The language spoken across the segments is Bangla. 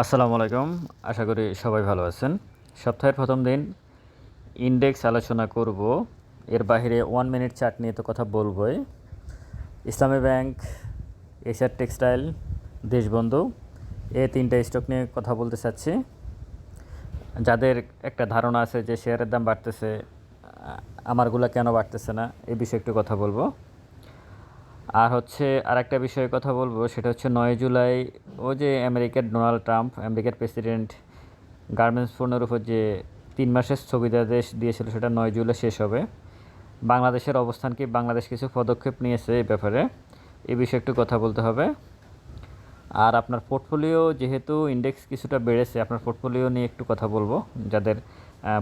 আসসালামু আলাইকুম। আশা করি সবাই ভালো আছেন। সপ্তাহের প্রথম দিন ইন্ডেক্স আলোচনা করব। এর বাইরে ওয়ান মিনিট চার্ট নিয়ে তো কথা বলবই। ইসলামী ব্যাংক, এশিয়ার টেক্সটাইল দেশবন্ধু এই তিনটা স্টক নিয়ে কথা বলতে চাচ্ছি। যাদের একটা ধারণা আছে যে শেয়ারের দাম বাড়তেছে আমারগুলা কেন বাড়তেছে না এই বিষয়ে একটু কথা বলব। আর হচ্ছে আরেকটা বিষয়ে কথা বলব, সেটা হচ্ছে নয় জুলাই ও যে আমেরিকার ডোনাল্ড ট্রাম্প, আমেরিকার প্রেসিডেন্ট, গার্মেন্টস পণ্যের উপর যে তিন মাসের স্থগিতাদেশ দিয়েছিল, সেটা নয় জুলাই শেষ হবে। বাংলাদেশের অবস্থান কি? বাংলাদেশ কিছু পদক্ষেপ নিয়েছে এই ব্যাপারে। এই বিষয়ে একটু কথা বলতে হবে। আর আপনার পোর্টফোলিও যেহেতু ইন্ডেক্স কিছুটা বেড়েছে, আপনার পোর্টফোলিও নিয়ে একটু কথা বলব। যাদের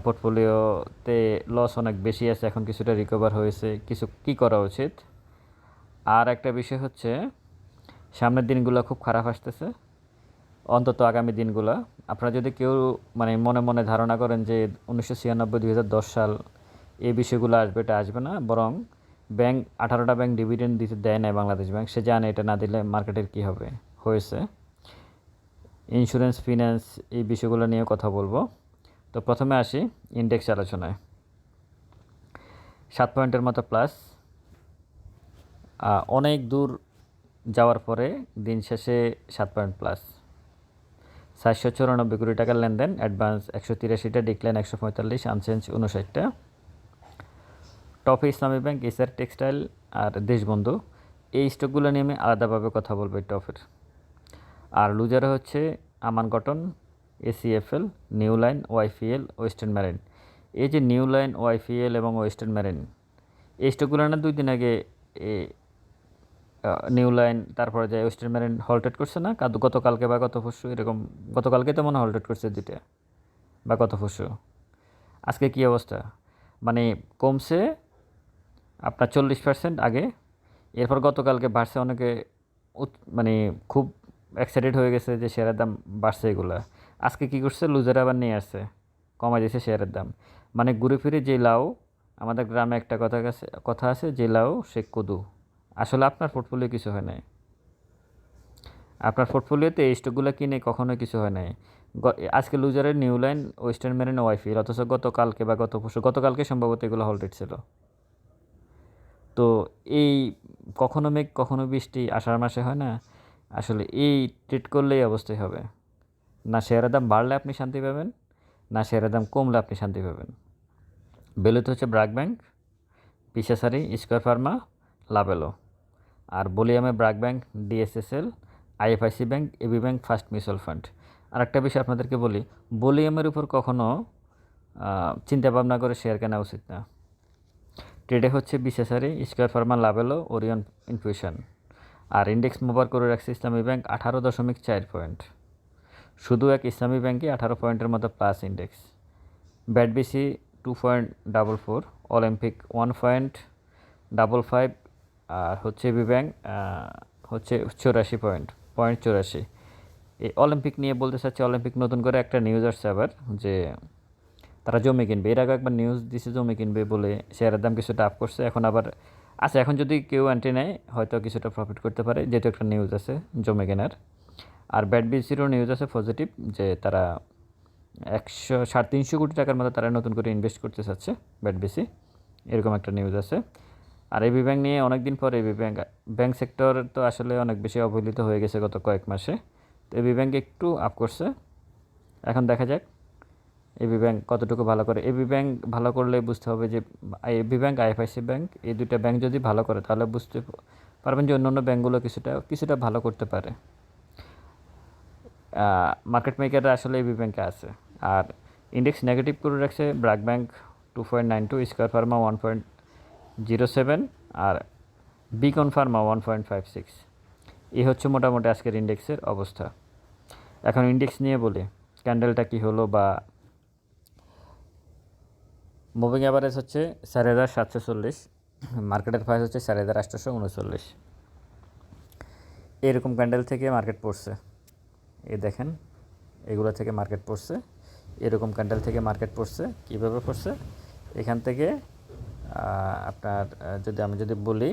পোর্টফোলিওতে লস অনেক বেশি আছে, এখন কিছুটা রিকভার হয়েছে। কিছু কি করা উচিত? আর একটা বিষয় হচ্ছে, সামনের দিনগুলো খুব খারাপ আসতেছে। অন্তত আগামী দিনগুলো। আপনারা যদি কেউ মানে মনে মনে ধারণা করেন যে উনিশশো ছিয়ানব্বই, দুই সাল এই বিষয়গুলো আসবে, এটা আসবে না। বরং ব্যাংক, আঠারোটা ব্যাংক ডিভিডেন্ড দিতে দেয় না বাংলাদেশ ব্যাংক, সে জানে এটা না দিলে মার্কেটের কী হবে, হয়েছে। ইন্স্যুরেন্স ফিন্যান্স এই বিষয়গুলো নিয়ে কথা বলব। তো প্রথমে আসি ইন্ডেক্স আলোচনায়। সাত পয়েন্টের মতো প্লাস অনেক দূর যাওয়ার পরে দিন শেষে সাত পয়েন্ট প্লাস চারশো চুরানব্বই কোটি টাকার লেনদেন অ্যাডভান্স একশো তিরাশিটা ডিক্লাইন একশো পঁয়তাল্লিশ আনচেঞ্জ উনষাটটা টপে ইসলামী ব্যাংক এসআর টেক্সটাইল আর দেশবন্ধু, এই স্টকগুলো নিয়ে আমি আলাদাভাবে কথা বলব এই টপের আর লুজারে হচ্ছে Aman cotton ACFL new line YFL western marine এই যে নিউ লাইন ওয়াইফিএল এবং ওয়েস্টার্ন ম্যারিন এই স্টকগুলো না দুই দিন আগে নিউ লাইন তারপরে যে ওয়েস্টার্ন ম্যারিন হলটেড করছে না গতকালকে বা গত পরশু এরকম, গতকালকে তো মনে হলটেড করছে দুইটা, বা গত পরশু। আজকে কী অবস্থা? মানে কমছে আপনার চল্লিশ পার্সেন্ট আগে, এরপর গতকালকে বাড়ছে অনেকে মানে খুব এক্সাইটেড হয়ে গেছে যে শেয়ারের দাম বাড়ছে এগুলো। আজকে কী করছে? লুজার আবার নিয়ে আসছে কমাই দিয়েছে শেয়ারের দাম। মানে ঘুরে ফিরে যে লাউ, আমাদের গ্রামে একটা কথা কাছে কথা আছে, যে লাউ সে কদু। আসলে আপনার পোর্টফোলিও কিছু হয় নাই। আপনার পোর্টফোলিওতে এই স্টকগুলো কিনে কখনোই কিছু হয় নাই। আজকে লুজারের নিউ লাইন ওয়েস্টার্ন মেরিন ওয়াইফিল অথচ গতকালকে বা গত পরশু, গতকালকে সম্ভবত এগুলো হলটেড ছিল। তো এই কখনো মেঘ, কখনো বৃষ্টি, আষাঢ় মাসে হয় না, আসলে এই ট্রিট করলেই অবস্থায় হবে। না শেয়ারের দাম বাড়লে আপনি শান্তি পাবেন, না শেয়ারের দাম কমলে আপনি শান্তি পাবেন। বেলুতে হচ্ছে ব্রাক ব্যাংক, পিসাসারি, স্কোয়ার ফার্মা লাবেলো আর বলিয়ামে BRAC bank, DSSL, IFIC bank, AB bank, first mutual fund. আর একটা বিষয় আপনাদেরকে বলি, বলিয়ামের উপর কখনও চিন্তা ভাবনা করে শেয়ার কেনা উচিত না। ট্রেডে হচ্ছে বিশেষারি square pharma, Lovello, Orion infusion. আর ইন্ডেক্স মোবার করে রাখছে ইসলামী ব্যাংক, আঠারো দশমিক চার পয়েন্ট। শুধু এক ইসলামী ব্যাংকে আঠারো পয়েন্টের মতো plus index BAT BC two point double four Olympic one point double five আর হচ্ছে বি ব্যাংক হচ্ছে চৌরাশি পয়েন্ট পয়েন্ট চৌরাশি। এই অলিম্পিক নিয়ে বলতে চাচ্ছি অলিম্পিক নতুন করে একটা নিউজ আসছে আবার যে তারা জমি কিনবে। এর আগে একবার নিউজ দিছে জমি কিনবে বলে শেয়ারের দাম কিছুটা আপ করছে। এখন আবার আচ্ছা এখন যদি কেউ অ্যান্টি নেয়, হয়তো কিছুটা প্রফিট করতে পারে। যেহেতু একটা নিউজ আছে জমি কেনার। আর ব্যাট বিসিরও নিউজ আছে পজিটিভ যে তারা একশো সাড়ে তিনশো কোটি টাকার মতো তারা নতুন করে ইনভেস্ট করতে চাচ্ছে ব্যাট বিসি এরকম একটা নিউজ আছে। আর এবি ব্যাংক নিয়ে অনেকদিন পর এবি ব্যাংক ব্যাংক সেক্টর তো আসলে অনেক বেশি অবহেলিত হয়ে গেছে গত কয়েক মাসে। তো এবি ব্যাংক একটু আপ করছে। এখন দেখা যাক এবি ব্যাংক কতটুকু ভালো করে এবি ব্যাংক ভালো করলে বুঝতে হবে যে এবি ব্যাংক আইএফআইসি ব্যাংক এই দুইটা ব্যাংক যদি ভালো করে তাহলে বুঝতে পারবেন যে অন্যান্য ব্যাংকগুলো কিছুটা কিছুটা ভালো করতে পারে। মার্কেট মেকাররা আসলে এবি ব্যাংকে আছে। আর ইন্ডেক্স নেগেটিভ করে রাখছে BRAC bank two point nine two square pharma one point zero seven আর Beacon pharma one point five six. এই হচ্ছে মোটামুটি আজকের ইন্ডেক্সের অবস্থা। এখন ইন্ডেক্স নিয়ে বলি, ক্যান্ডেলটা কী হলো বা মুভিং অ্যাভারেজ হচ্ছে চার হাজার সাতশো চল্লিশ, মার্কেটের প্রাইস হচ্ছে চার হাজার আটশোশো উনচল্লিশ। এরকম ক্যান্ডেল থেকে মার্কেট পড়ছে। এই দেখেন, এগুলো থেকে মার্কেট পড়ছে। এরকম ক্যান্ডেল থেকে মার্কেট পড়ছে। কীভাবে পড়ছে? এখান থেকে আপনার যদি আমি যদি বলি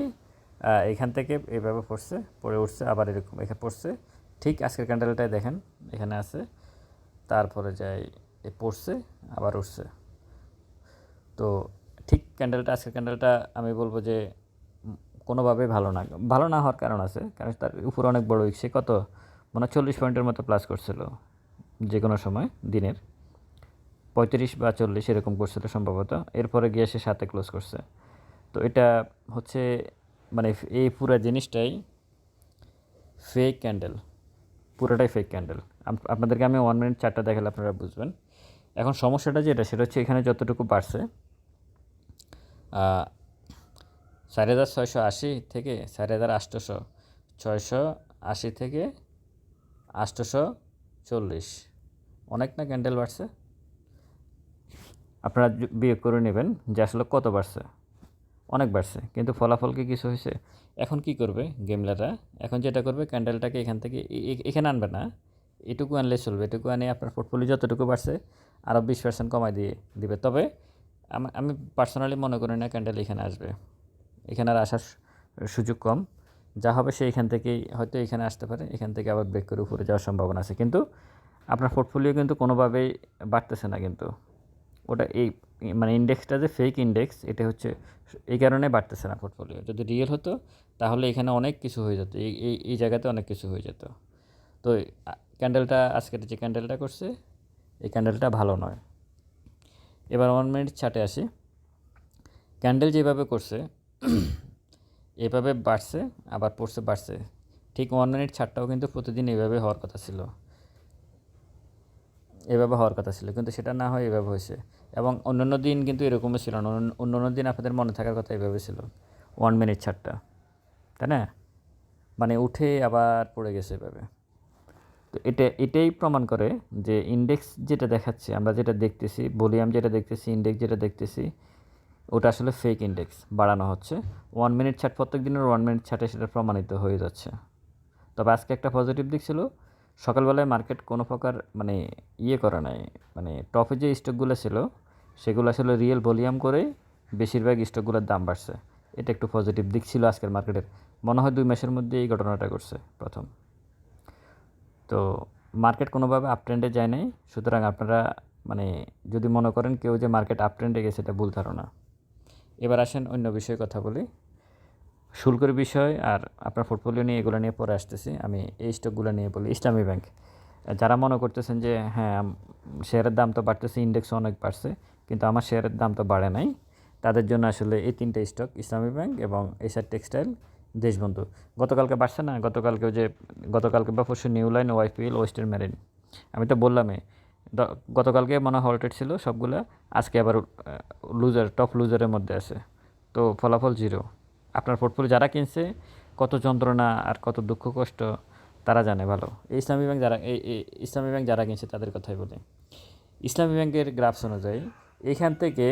এখান থেকে এইভাবে পড়ছে, পড়ে উঠছে, আবার এরকম এখানে পড়ছে। ঠিক আজকের ক্যান্ডেলটাই দেখেন, এখানে আছে। তারপরে যাই, এ পড়ছে, আবার উঠছে। তো ঠিক ক্যান্ডেলটা, আজকের ক্যান্ডেলটা আমি বলব যে কোনোভাবেই ভালো না। ভালো না হওয়ার কারণ আছে, কারণ তার উপর অনেক বড় উইক। সে কত? মনে হয় চল্লিশ পয়েন্টের মতো প্লাস করছিল যে কোনো সময়, দিনের। পঁয়ত্রিশ বা চল্লিশ এরকম করছিল সম্ভবত। এরপরে গিয়ে সে সাথে ক্লোজ করছে। তো এটা হচ্ছে মানে এই পুরো জিনিসটাই ফেক ক্যান্ডেল পুরোটাই ফেক ক্যান্ডেল আপনাদেরকে আমি ওয়ান মিনিট চারটা দেখালে আপনারা বুঝবেন। এখন সমস্যাটা যেটা, সেটা হচ্ছে এখানে যতটুকু বাড়ছে চার হাজার ছয়শো আশি থেকে চার হাজার আটশোশো ছয়শো আশি থেকে আটশোশো চল্লিশ। অনেক না ক্যান্ডেল বাড়ছে? আপনারা বিয়োগ করে নেবেন, যে আসলে কত বাড়ছে? অনেক বাড়ছে, কিন্তু ফলাফল কি কিছু হয়েছে? এখন কি করবে গেমলাররা? এখন যেটা করবে, ক্যান্ডেলটাকে এখান থেকে এখানে আনবে না। এটুকু আনলে চলবে, এটুকু আনে আপনার পোর্টফোলিও যতটুকু বাড়ছে, আরও বিশ পার্সেন্ট কমাই দিয়ে দিবে। তবে আম- আমি পার্সোনালি মনে করি না ক্যান্ডেল এখানে আসবে। এখানে আর আসার সুযোগ কম। যা হবে সে এখান থেকেই হয়তো এখানে আসতে পারে, এখান থেকে আবার ব্রেক করে উপরে যাওয়ার সম্ভাবনা আছে। কিন্তু আপনার পোর্টফোলিও কিন্তু কোনোভাবেই বাড়তেছে না কিন্তু। ওটা এই মানে ইন্ডেক্সটা যে ফেক ইন্ডেক্স এটা হচ্ছে এই কারণে বাড়তেছে না পোর্টফোলিও যদি রিয়েল হতো, তাহলে এখানে অনেক কিছু হয়ে যেত। এই এই এই জায়গাতে অনেক কিছু হয়ে যেত। তো ক্যান্ডেলটা আজকের যে ক্যান্ডেলটা করছে, এই ক্যান্ডেলটা ভালো নয়। এবার ওয়ান মিনিট ছাটে আসি। ক্যান্ডেল যেভাবে করছে, এভাবে বাড়ছে, আবার পড়ছে বাড়ছে। ঠিক ওয়ান মিনিট ছাড়টাও কিন্তু প্রতিদিন এইভাবে হওয়ার কথা ছিল। এভাবে হওয়ার কথা ছিল, কিন্তু সেটা না হয় এভাবে হয়েছে। এবং অন্যান্য দিন কিন্তু এরকমই ছিল না। অন্য- অন্যান্য দিন আপনাদের মনে থাকার কথা এভাবে ছিল। ওয়ান মিনিট ছাড়টা, তাই না? মানে উঠে আবার পড়ে গেছে এভাবে। তো এটা এটাই প্রমাণ করে যে ইন্ডেক্স যেটা দেখাচ্ছে, আমরা যেটা দেখতেছি ভলিউম যেটা দেখতেছি ইন্ডেক্স যেটা দেখতেছি, ওটা আসলে ফেক ইন্ডেক্স বাড়ানো হচ্ছে। ওয়ান মিনিট ছাট প্রত্যেক দিনের ওয়ান মিনিট ছাটে সেটা প্রমাণিত হয়ে যাচ্ছে। তবে আজকে একটা পজিটিভ দিক ছিল সকালবেলায় মার্কেট কোনো প্রকার মানে ইয়ে করা নাই। মানে টপে যে স্টকগুলো ছিল, সেগুলো আসলে রিয়েল ভলিউম করে বেশিরভাগ স্টকগুলোর দাম বাড়ছে। এটা একটু পজিটিভ দিক ছিল আজকের মার্কেটের। মনে হয় দুই মাসের মধ্যে এই ঘটনাটা ঘটছে প্রথম। তো মার্কেট কোনোভাবে আপ ট্রেন্ডে যায় নাই। সুতরাং আপনারা মানে যদি মনে করেন কেউ যে মার্কেট আপ ট্রেন্ডে গেছে, এটা ভুল ধারণা। এবার আসেন অন্য বিষয়ে কথা বলি। শুল্কের বিষয় আর আপনার পোর্টফোলিও নিয়ে এগুলো নিয়ে পরে আসতেছি। আমি এই স্টকগুলো নিয়ে বলি, ইসলামী ব্যাংক। যারা মনে করতেছেন যে হ্যাঁ শেয়ারের দাম তো বাড়তেছে ইন্ডেক্স অনেক বাড়ছে, কিন্তু আমার শেয়ারের দাম তো বাড়ে নাই, তাদের জন্য আসলে এই তিনটে স্টক ইসলামী ব্যাংক এবং এসআর টেক্সটাইল দেশবন্ধু। গতকালকে বাড়ছে না? গতকালকে যে, গতকালকে বা পরশু new line YPL western marine. আমি তো বললামই গতকালকে মনে হল্টেড ছিল সবগুলো, আজকে আবার লুজার টপ লুজারের মধ্যে আছে। তো ফলাফল জিরো আপনার পোর্টফোলিও যারা কিনছে, কত যন্ত্রণা আর কত দুঃখ কষ্ট, তারা জানে ভালো। ইসলামী ব্যাংক যারা ইসলামী ব্যাংক যারা কিনছে, তাদের কথাই বলি। ইসলামী ব্যাংকের গ্রাফস অনুযায়ী, এখান থেকে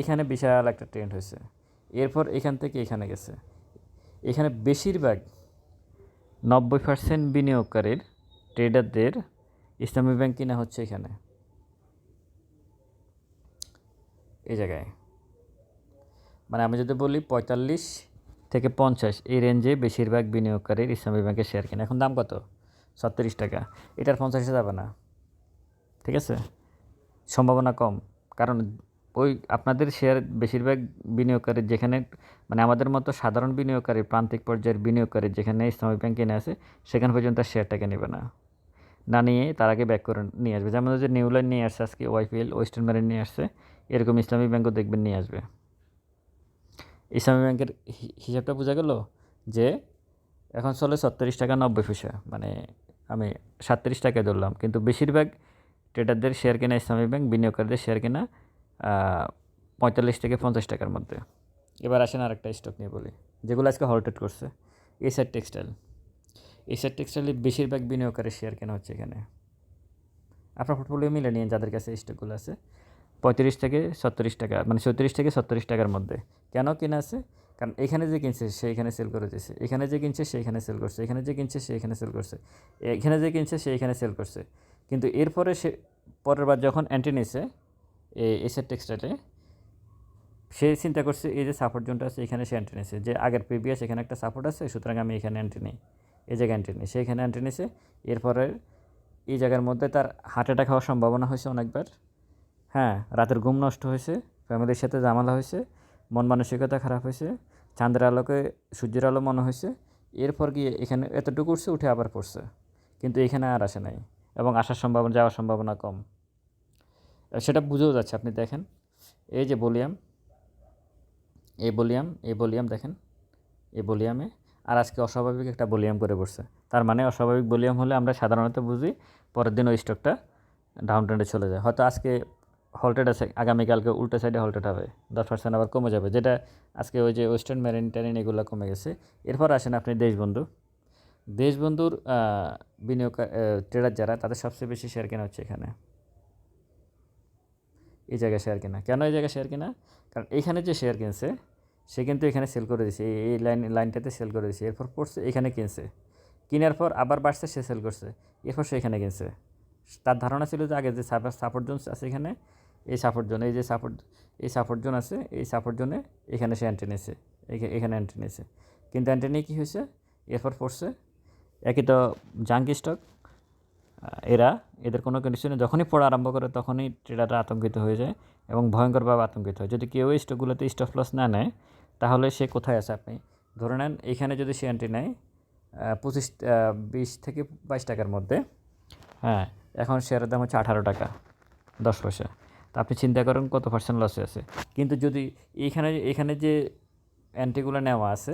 এখানে বিশাল একটা ট্রেন্ড হয়েছে। এরপর এখান থেকে এখানে গেছে। এখানে বেশিরভাগ নব্বই পার্সেন্ট বিনিয়োগকারীর ট্রেডারদের ইসলামী ব্যাংক কিনা হচ্ছে এখানে। এই জায়গায়। মানে আমি যদি বলি পঁয়তাল্লিশ থেকে পঞ্চাশ, এই রেঞ্জে বেশিরভাগ বিনিয়োগকারীর ইসলামী ব্যাংকের শেয়ার কেনে। এখন দাম কত? ছত্রিশ টাকা। এটার পঞ্চাশে যাবে না। ঠিক আছে? সম্ভাবনা কম। কারণ ওই আপনাদের শেয়ার বেশিরভাগ বিনিয়োগকারী যেখানে মানে আমাদের মতো সাধারণ বিনিয়োগকারী, প্রান্তিক পর্যায়ের বিনিয়োগকারী যেখানে ইসলামী ব্যাংক কিনে আছে সেখান পর্যন্ত তার শেয়ারটাকে নেবে না। না নিয়ে তার আগে ব্যাক করে নিয়ে আসবে। যেমন যে নিউল্যান্ড নিয়ে আসছে আজকে ওয়াইপিএল ওয়েস্টার্ন মেরিন নিয়ে আসছে, এরকম ইসলামী ব্যাংকও দেখবেন নিয়ে আসবে। ইসলামী ব্যাংকের হিসাবটা বোঝা গেল যে এখন চলে ছত্রিশ টাকা নব্বই পয়সা। মানে আমি সাতত্রিশ টাকায় ধরলাম। কিন্তু বেশিরভাগ ট্রেডারদের শেয়ার কেনা ইসলামী ব্যাংক, বিনিয়োগকারীদের শেয়ার কেনা পঁয়তাল্লিশ থেকে পঞ্চাশ টাকার মধ্যে। এবার আসেন আরেকটা স্টক নিয়ে বলি, যেগুলো আজকে হলটেড করছে। এসআর টেক্সটাইল এসআর টেক্সটাইলে বেশিরভাগ বিনিয়োগকারীর শেয়ার কেনা হচ্ছে এখানে। আপনার পোর্টফোলিও মিলে নিয়ে যাদের কাছে স্টকগুলো আছে। পঁয়ত্রিশ থেকে সত্তরিশ টাকা মানে চৌত্রিশ থেকে সত্তরিশ টাকার মধ্যে। কেন কিনা আছে? কারণ এখানে যে কিনছে, সে এখানে সেল করে দিয়েছে এখানে যে কিনছে, সে এখানে সেল করছে। এখানে যে কিনছে, সে এখানে সেল করছে। এখানে যে কিনছে, সে এখানে সেল করছে। কিন্তু এরপরে সে, পরের বার যখন অ্যান্টি নিছে, এই এসের টেক্সটাইলে সে চিন্তা করছে, এই যে সাপোর্ট জোনটা আছে, এখানে সে অ্যান্টি নিছে। যে আগের প্রিভিয়াস এখানে একটা সাপোর্ট আছে, সুতরাং আমি এখানে অ্যান্টি নিই। এই জায়গায় এন্ট্রি নিয়েছে এখানে এন্ট্রি নিয়েছে এরপরে এই জায়গার মধ্যে তার হার্ট অ্যাটাক হওয়ার সম্ভাবনা হয়েছে অনেকবার। হ্যাঁ রাতের ঘুম নষ্ট হয়েছে, ফ্যামিলির সাথে জামালা হয়েছে, মন মানসিকতা খারাপ হয়েছে, চাঁদের আলোকে সূর্যের আলো মনে হয়েছে, এরপর গিয়ে এখানে এতটুকু উঠছে, উঠে আবার পড়ছে। কিন্তু এখানে আর আসে নাই এবং আসার সম্ভাবনা, যাওয়ার সম্ভাবনা কম। সেটা বুঝেও যাচ্ছে, আপনি দেখেন। এই যে বলিয়াম এই বলিয়াম এই বলিয়াম দেখেন, এই বলিয়ামে আর আজকে অস্বাভাবিক একটা বলিয়াম করে পড়ছে। তার মানে অস্বাভাবিক বলিয়াম হলে আমরা সাধারণত বুঝি পরের দিন ওই স্টকটা ডাউন ট্রেন্ডে চলে যায়। হয়তো আজকে হল্টেড আছে, আগামীকালকে উল্টো সাইডে হল্টেড হবে, দশ পার্সেন্ট আবার কমে যাবে, যেটা আজকে ওই যে ওয়েস্টার্ন মেরিন টেরিন এগুলো কমে গেছে। এরপর আসেন আপনি দেশবন্ধু। দেশবন্ধুর বিনিয়োগ ট্রেডার যারা, তাদের সবচেয়ে বেশি শেয়ার কেনা হচ্ছে এখানে। এই জায়গায় শেয়ার কেনা। কেন এই জায়গায় শেয়ার কেনা? কারণ এইখানে যে শেয়ার কিনছে, সে কিন্তু এখানে সেল করে দিছে। এই- লাইন লাইনটাতে সেল করে দিছে। এরপর পড়ছে, এখানে কিনছে। কেনার পর আবার বাড়ছে, সে সেল করছে। এরপর সে এখানে কিনছে। তার ধারণা ছিল যে আগে যে সাপোর্ট জোন আছে এখানে এই সাপোর্ট জোন এই যে সাপোর্ট এই সাপোর্ট জোন আছে, এই সাপোর্ট জোনে এখানে সে অ্যান্টি নিয়েছে, এখা- এখানে অ্যান্টি নিয়েছে। কিন্তু অ্যান্টি নিয়ে কী হয়েছে? এরপর পড়ছে, একই তো জাঙ্কি স্টক এরা এদের কোনো কন্ডিশনে যখনই পড়া আরম্ভ করে তখনই ট্রেডাররা আতঙ্কিত হয়ে যায় এবং ভয়ঙ্করভাবে আতঙ্কিত হয়। যদি কেউ এই স্টকগুলোতে স্টপ লস না নেয়, তাহলে সে কোথায় আছে আপনি? ধরে নেন, এখানে যদি সে এন্ট্রি নেয় পঁচিশ বিশ থেকে বাইশ টাকার মধ্যে হ্যাঁ এখন শেয়ারের দাম হচ্ছে আঠারো টাকা, দশ পয়সা। তা আপনি চিন্তা করেন কত পার্সেন্ট লসে আছে। কিন্তু যদি এইখানে এখানে যে অ্যান্টিগুলো নেওয়া আছে,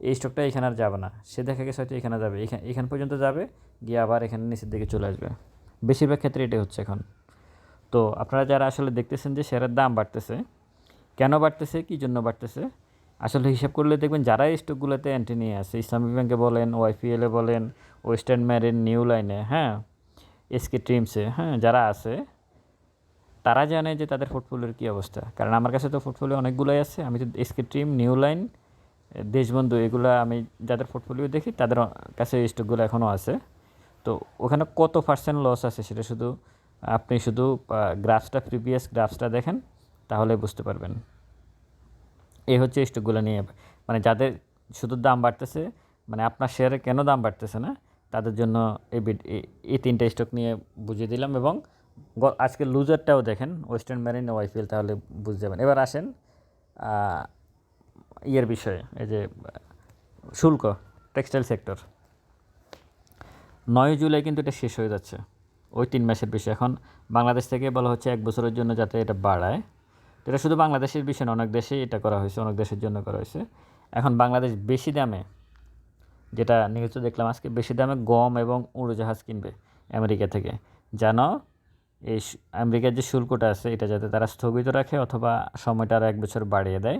এই স্টকটা এখানে আর যাবে না। সে দেখা গেছে হয়তো এখানে যাবে। এখানে এখান পর্যন্ত যাবে, গিয়ে আবার এখানে নিচের দিকে চলে আসবে। বেশিরভাগ ক্ষেত্রে এটাই হচ্ছে এখন। তো আপনারা যারা আসলে দেখতেছেন যে শেয়ারের দাম বাড়তেছে, কেন বাড়তেছে, কী জন্য বাড়তেছে, আসলে হিসাব করলে দেখবেন যারা এই স্টকগুলোতে এন্ট্রি নিয়ে আছে ইসলামিক ব্যাংকে বলেন ওয়াইপিএলে বলেন ওয়েস্টার্ন ম্যারিন নিউ লাইনে হ্যাঁ এসকে ট্রিমসে হ্যাঁ যারা আছে তারা জানে যে তাদের পোর্টফোলিওর কী অবস্থা। কারণ আমার কাছে তো পোর্টফোলিও অনেকগুলোই আছে। আমি তো SK trim new line Deshbandhu, এগুলো আমি যাদের পোর্টফোলিও দেখি, তাদের কাছে স্টকগুলো এখনও আছে। তো ওখানে কত পার্সেন্ট লস আছে সেটা শুধু আপনি শুধু গ্রাফসটা প্রিভিয়াস গ্রাফসটা দেখেন, তাহলে বুঝতে পারবেন। এই হচ্ছে স্টকগুলো নিয়ে। মানে যাদের শুধু দাম বাড়তেছে মানে আপনার শেয়ারে কেন দাম বাড়তেছে না, তাদের জন্য এই এই- তিনটা স্টক নিয়ে বুঝিয়ে দিলাম এবং আজকে লুজারটাও দেখেন ওয়েস্টার্ন ম্যারিন ওয়াইপিএল তাহলে বুঝতে যাবেন। এবার আসেন ইয়ের বিষয়ে, এই যে, শুল্ক টেক্সটাইল সেক্টর নয় জুলাই কিন্তু এটা শেষ হয়ে যাচ্ছে, ওই তিন মাসের বিষয়। এখন বাংলাদেশ থেকে বলা হচ্ছে এক বছরের জন্য যাতে এটা বাড়ায়। এটা শুধু বাংলাদেশের বিষয় না, অনেক দেশেই এটা করা হয়েছে, অনেক দেশের জন্য করা হয়েছে। এখন বাংলাদেশ বেশি দামে, যেটা নিউজে দেখলাম আজকে, বেশি দামে গম এবং উড়োজাহাজ কিনবে আমেরিকা থেকে। যেন এই আমেরিকার যে শুল্কটা আছে, এটা যাতে তারা স্থগিত রাখে অথবা সময়টা আরও এক বছর বাড়িয়ে দেয়,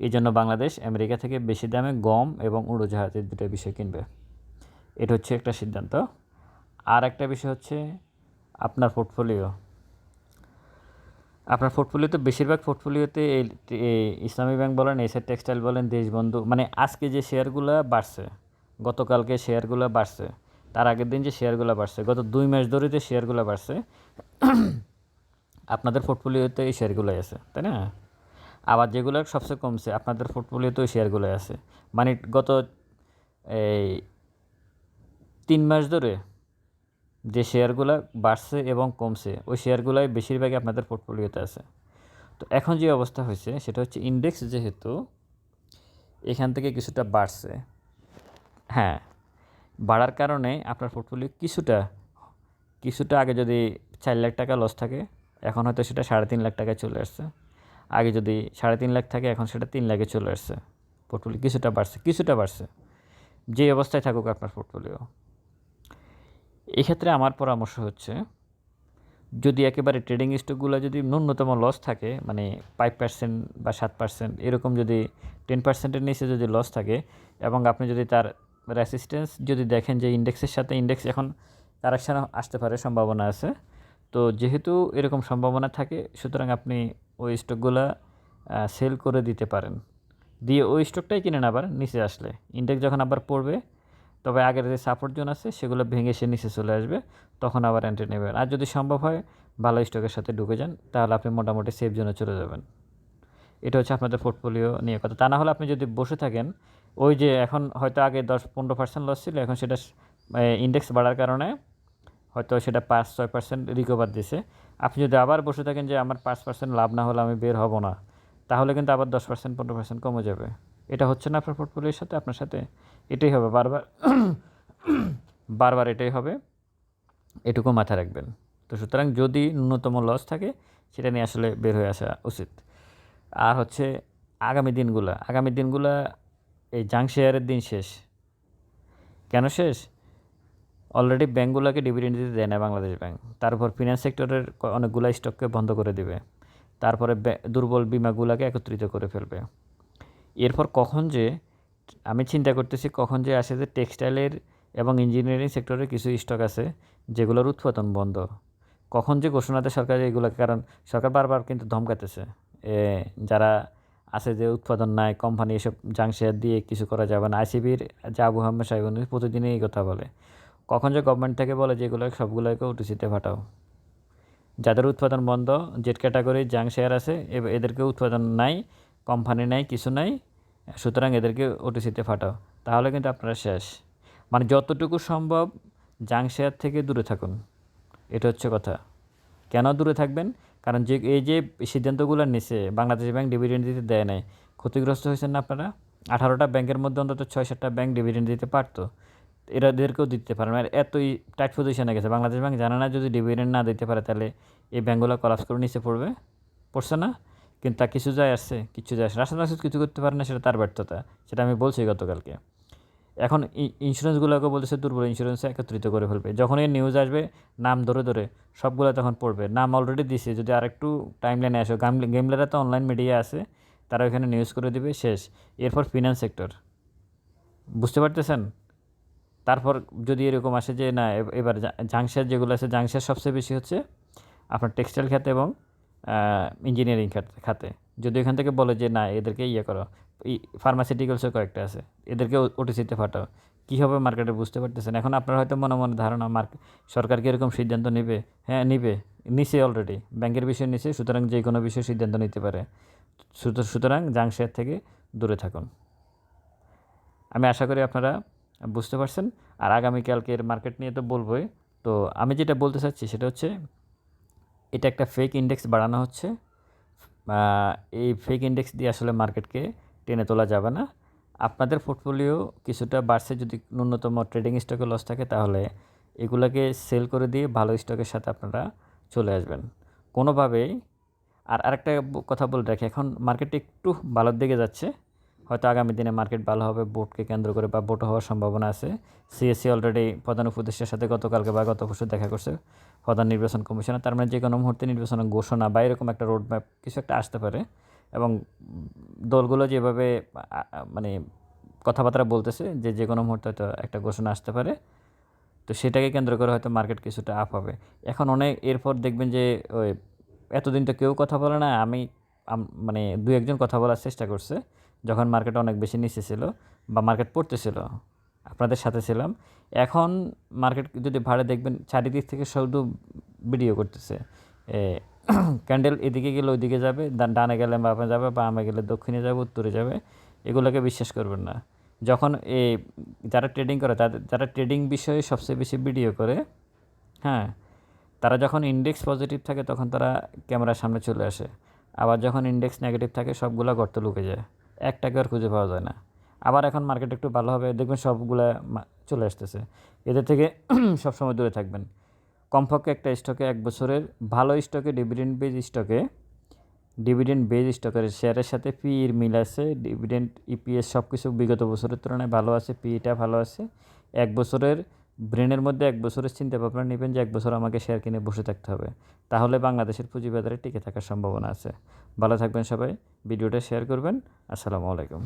এই জন্য বাংলাদেশ আমেরিকা থেকে বেশি দামে গম এবং উড়োজাহাজ এই দুটো বিষয় কিনবে। এটা হচ্ছে একটা সিদ্ধান্ত। আর একটা বিষয় হচ্ছে আপনার পোর্টফোলিও আপনার পোর্টফোলিওতে বেশিরভাগ পোর্টফোলিওতে এই ইসলামী ব্যাংক বলেন এসআর টেক্সটাইল বলেন দেশবন্ধু মানে আজকে যে শেয়ারগুলো বাড়ছে, গতকালকে শেয়ারগুলো বাড়ছে তার আগের দিন যে শেয়ারগুলো বাড়ছে, গত দুই মাস ধরে যে শেয়ারগুলো বাড়ছে, আপনাদের পোর্টফোলিওতে এই শেয়ারগুলোই আছে, তাই না? আবার যেগুলো সবচেয়ে কমছে, আপনাদের পোর্টফোলিওতে ওই শেয়ারগুলোই আছে। মানে গত, এই তিন মাস ধরে যে শেয়ারগুলো বাড়ছে এবং কমছে, ওই শেয়ারগুলোই বেশিরভাগই আপনাদের পোর্টফোলিওতে আছে। তো এখন যে অবস্থা হয়েছে, সেটা হচ্ছে ইন্ডেক্স যেহেতু, এখান থেকে কিছুটা বাড়ছে। হ্যাঁ বাড়ার কারণে আপনার পোর্টফোলিও কিছুটা কিছুটা আগে যদি চার লাখ টাকা লস থাকে, এখন হয়তো সেটা সাড়ে তিন লাখ টাকায় চলে আসছে। আগে যদি সাড়ে তিন লাখ থাকে, এখন সেটা তিন লাখে চলে আসছে। পোর্টফোলিও কিছুটা বাড়ছে কিছুটা বাড়ছে। যে অবস্থায় থাকুক আপনার পোর্টফোলিও এক্ষেত্রে আমার পরামর্শ হচ্ছে, যদি একেবারে ট্রেডিং স্টকগুলো যদি ন্যূনতম লস থাকে মানে ফাইভ পার্সেন্ট বা সাত পার্সেন্ট এরকম যদি টেন পার্সেন্টের নিচে যদি লস থাকে, এবং আপনি যদি তার রেসিস্ট্যান্স যদি দেখেন যে ইন্ডেক্সের সাথে ইন্ডেক্স এখন কারেকশান আসতে পারে, সম্ভাবনা আছে। তো যেহেতু এরকম সম্ভাবনা থাকে, সুতরাং আপনি ওই স্টকগুলো সেল করে দিতে পারেন। দিয়ে ওই স্টকটাই কিনেন আবার নিচে আসলে। ইন্ডেক্স যখন আবার পড়বে, তবে আগের যে সাপোর্ট জোন আছে, সেগুলো ভেঙে সে নিচে চলে আসবে, তখন আবার এন্ট্রি নেবেন। আর যদি সম্ভব হয়, ভালো স্টকের সাথে ঢুকে যান, তাহলে আপনি মোটামুটি সেফ জোনে চলে যাবেন। এটা হচ্ছে আপনাদের পোর্টফোলিও নিয়ে কথা। তা না হলে আপনি যদি বসে থাকেন ওই যে এখন হয়তো আগে দশ পনেরো পার্সেন্ট লস ছিল, এখন সেটা ইন্ডেক্স বাড়ার কারণে হয়তো সেটা পাঁচ ছয় পার্সেন্ট রিকভার দিছে। আপনি যদি আবার বসে থাকেন যে আমার পাঁচ পার্সেন্ট লাভ না হলে আমি বের হব না, তাহলে কিন্তু আবার দশ পার্সেন্ট পনেরো পার্সেন্ট কমে যাবে। এটা হচ্ছে না আপনার পোর্টফোলিওর সাথে, আপনার সাথে এটাই হবে। বারবার বারবার এটাই হবে। এটুকু মাথায় রাখবেন। তো সুতরাং যদি ন্যূনতম লস থাকে, সেটা নিয়ে আসলে বের হয়ে আসা উচিত। আর হচ্ছে আগামী দিনগুলা আগামী দিনগুলা এই জাং শেয়ারের দিন শেষ। কেন শেষ? অলরেডি ব্যাঙ্কগুলোকে ডিভিডেন্ড দিতে দেয় না বাংলাদেশ ব্যাংক তারপর ফিনান্স সেক্টরের অনেকগুলা স্টককে বন্ধ করে দিবে। তারপরে দুর্বল বিমাগুলোকে একত্রিত করে ফেলবে। এরপর কখন যে, আমি চিন্তা করতেছি কখন যে আসে যে টেক্সটাইলের এবং ইঞ্জিনিয়ারিং সেক্টরের কিছু স্টক আছে, যেগুলোর উৎপাদন বন্ধ। কখন যে ঘোষণাতে সরকার এগুলোকে, কারণ সরকার বারবার কিন্তু ধমকাতেছে। যারা আছে যে উৎপাদন নাই, কোম্পানি এসব জাং শেয়ার দিয়ে কিছু করা যাবে না। আইসিবির যে আবু আহমেদ সাহেব প্রতিদিনই এই কথা বলে। কখন যে গভর্নমেন্ট থেকে বলে যেগুলো সবগুলোকে ওটিসিতে ফাটাও যাদের উৎপাদন বন্ধ জেট ক্যাটাগরি জাং শেয়ার আছে এদেরকে উৎপাদন নাই, কোম্পানি নাই, কিছু নাই, সুতরাং এদেরকে ওটিসিতে ফাটাও তাহলে কিন্তু আপনারা শেষ। মানে যতটুকু সম্ভব জাং শেয়ার থেকে দূরে থাকুন। এটা হচ্ছে কথা। কেন দূরে থাকবেন? কারণ যে এই যে সিদ্ধান্তগুলো নিছে, বাংলাদেশ ব্যাংক ডিভিডেন্ড দিতে দেয় নাই, ক্ষতিগ্রস্ত হয়েছেন না আপনারা? আঠারোটা ব্যাংকের মধ্যে অন্তত ছয় সাতটা ব্যাংক ডিভিডেন্ড দিতে পারতো। এরা এদেরকেও দিতে পারে না। আর এতই টাইট পজিশনে গেছে। বাংলাদেশ ব্যাংক জানে না যদি ডিভিডেন্ড না দিতে পারে, তাহলে এই ব্যাংকগুলো কলাপস করে নিচে পড়বে। পড়ছে না? কিন্তু তা কিছু যায় আসছে, কিছু যায় আসছে। মাসুদ কিছু করতে পারে না, সেটা তার ব্যর্থতা। সেটা আমি বলছি গতকালকে। এখন ইন্স্যুরেন্সগুলোকে বলতেছে দুর্বল ইন্স্যুরেন্সে একত্রিত করে ফেলবে। যখন এই নিউজ আসবে, নাম ধরে ধরে সবগুলো তখন পড়বে। নাম অলরেডি দিছে, যদি আরেকটু টাইম লাইনে আসো গাম গেমলেরা তো অনলাইন মিডিয়া আছে, তারা ওখানে নিউজ করে দিবে, শেষ। এরপর ফিনান্স সেক্টর বুঝতে পারতেছেন? তারপর যদি এরকম আসে যে, না এবার জাংশার যেগুলো আছে জাংশার সবচেয়ে বেশি হচ্ছে আপনার টেক্সটাইল খাতে এবং ইঞ্জিনিয়ারিং খাতে। যদি এখান থেকে বলে যে, না, এদেরকে ইয়ে করো ফার্মাসিউটিক্যালসও কয়েকটা আছে। এদেরকে ওটিসিতে ফাটাও কী হবে মার্কেটে বুঝতে পারতেছেন? এখন আপনার হয়তো মনে মনে ধারণা মার্কেট সরকার কি এরকম সিদ্ধান্ত নেবে? হ্যাঁ নিবে। নিছে অলরেডি ব্যাংকের বিষয় নিছে, সুতরাং যে কোনো বিষয়ে সিদ্ধান্ত নিতে পারে। সুত- সুতরাং জাংশেয়ার থেকে দূরে থাকুন। আমি আশা করি আপনারা বুঝতে পারছেন। আর আগামীকালকের মার্কেট নিয়ে তো বলবোই। তো আমি যেটা বলতে চাচ্ছি সেটা হচ্ছে, এটা একটা ফেক ইন্ডেক্স বাড়ানো হচ্ছে। এই ফেক ইন্ডেক্স দিয়ে আসলে মার্কেটকে টেনে তোলা যাবে না। আপনাদের পোর্টফোলিও কিছুটা বাড়ছে, যদি ন্যূনতম ট্রেডিং স্টকে লস থাকে তাহলে এগুলোকে সেল করে দিয়ে ভালো স্টকের সাথে আপনারা চলে আসবেন। কোনোভাবেই, আর আরেকটা কথা বলে রাখি, এখন মার্কেটটা একটু ভালোর দিকে যাচ্ছে। হয়তো আগামী দিনে মার্কেট ভালো হবে বোর্ডকে কেন্দ্র করে বা বোট হওয়ার সম্ভাবনা আছে। সিএসসি অলরেডি প্রধান উপদেষ্টার সাথে গতকালকে বা গত বছর দেখা করছে, প্রধান নির্বাচন কমিশনার। তার মানে যে কোনো মুহূর্তে নির্বাচন ঘোষণা বা এরকম একটা রোড ম্যাপ কিছু একটা আসতে পারে। এবং দলগুলো যেভাবে মানে কথাবার্তা বলতেছে যে যে কোনো মুহূর্তে হয়তো একটা ঘোষণা আসতে পারে, তো সেটাকে কেন্দ্র করে হয়তো মার্কেট কিছুটা আপ হবে। এখন অনেক এরপর দেখবেন যে ওই এতদিন তো কেউ কথা বলে না, আমি মানে দু একজন কথা বলার চেষ্টা করছে, যখন মার্কেট অনেক বেশি নিচে ছিল বা মার্কেট পড়তেছিল, আপনাদের সাথে ছিলাম। এখন মার্কেট যদি ভাড়ে দেখবেন চারিদিক থেকে শুধু ভিডিও করতেছে ক্যান্ডেল এদিকে গেলে ওইদিকে যাবে ডানে গেলে বামে যাবে, বামে গেলে দক্ষিণে যাবে, উত্তরে যাবে, এগুলোকে বিশ্বাস করবেন না। যখন এই যারা ট্রেডিং করে, তাদের যারা ট্রেডিং বিষয়ে সবচেয়ে বেশি ভিডিও করে হ্যাঁ তারা যখন ইন্ডেক্স পজিটিভ থাকে, তখন তারা ক্যামেরার সামনে চলে আসে। আবার যখন ইন্ডেক্স নেগেটিভ থাকে, সবগুলা গর্তে লুকে যায়। একটাকে আর খুঁজে পাওয়া যায় না। আবার এখন মার্কেট একটু ভালো হবে, দেখবেন সবগুলা চলে আসতেছে। এদের থেকে সবসময় দূরে থাকবেন। কমপক্ষে একটা স্টকে এক বছরের ভালো স্টকে ডিভিডেন্ড বেজ স্টকে ডিভিডেন্ড বেজ স্টকের শেয়ারের সাথে পির মিল আছে ডিভিডেন্ড ইপিএস সব কিছু বিগত বছরের তুলনায় ভালো আছে পিটা ভালো আছে। এক বছরের ব্রেনের মধ্যে এক বছরের চিন্তা ভাবনা নেবেন যে এক বছর আমাকে শেয়ার কিনে বসে থাকতে হবে। তাহলে বাংলাদেশের পুঁজিবাজারে টিকে থাকার সম্ভাবনা আছে। ভালো থাকবেন সবাই, ভিডিওটা শেয়ার করবেন। আসসালামু আলাইকুম।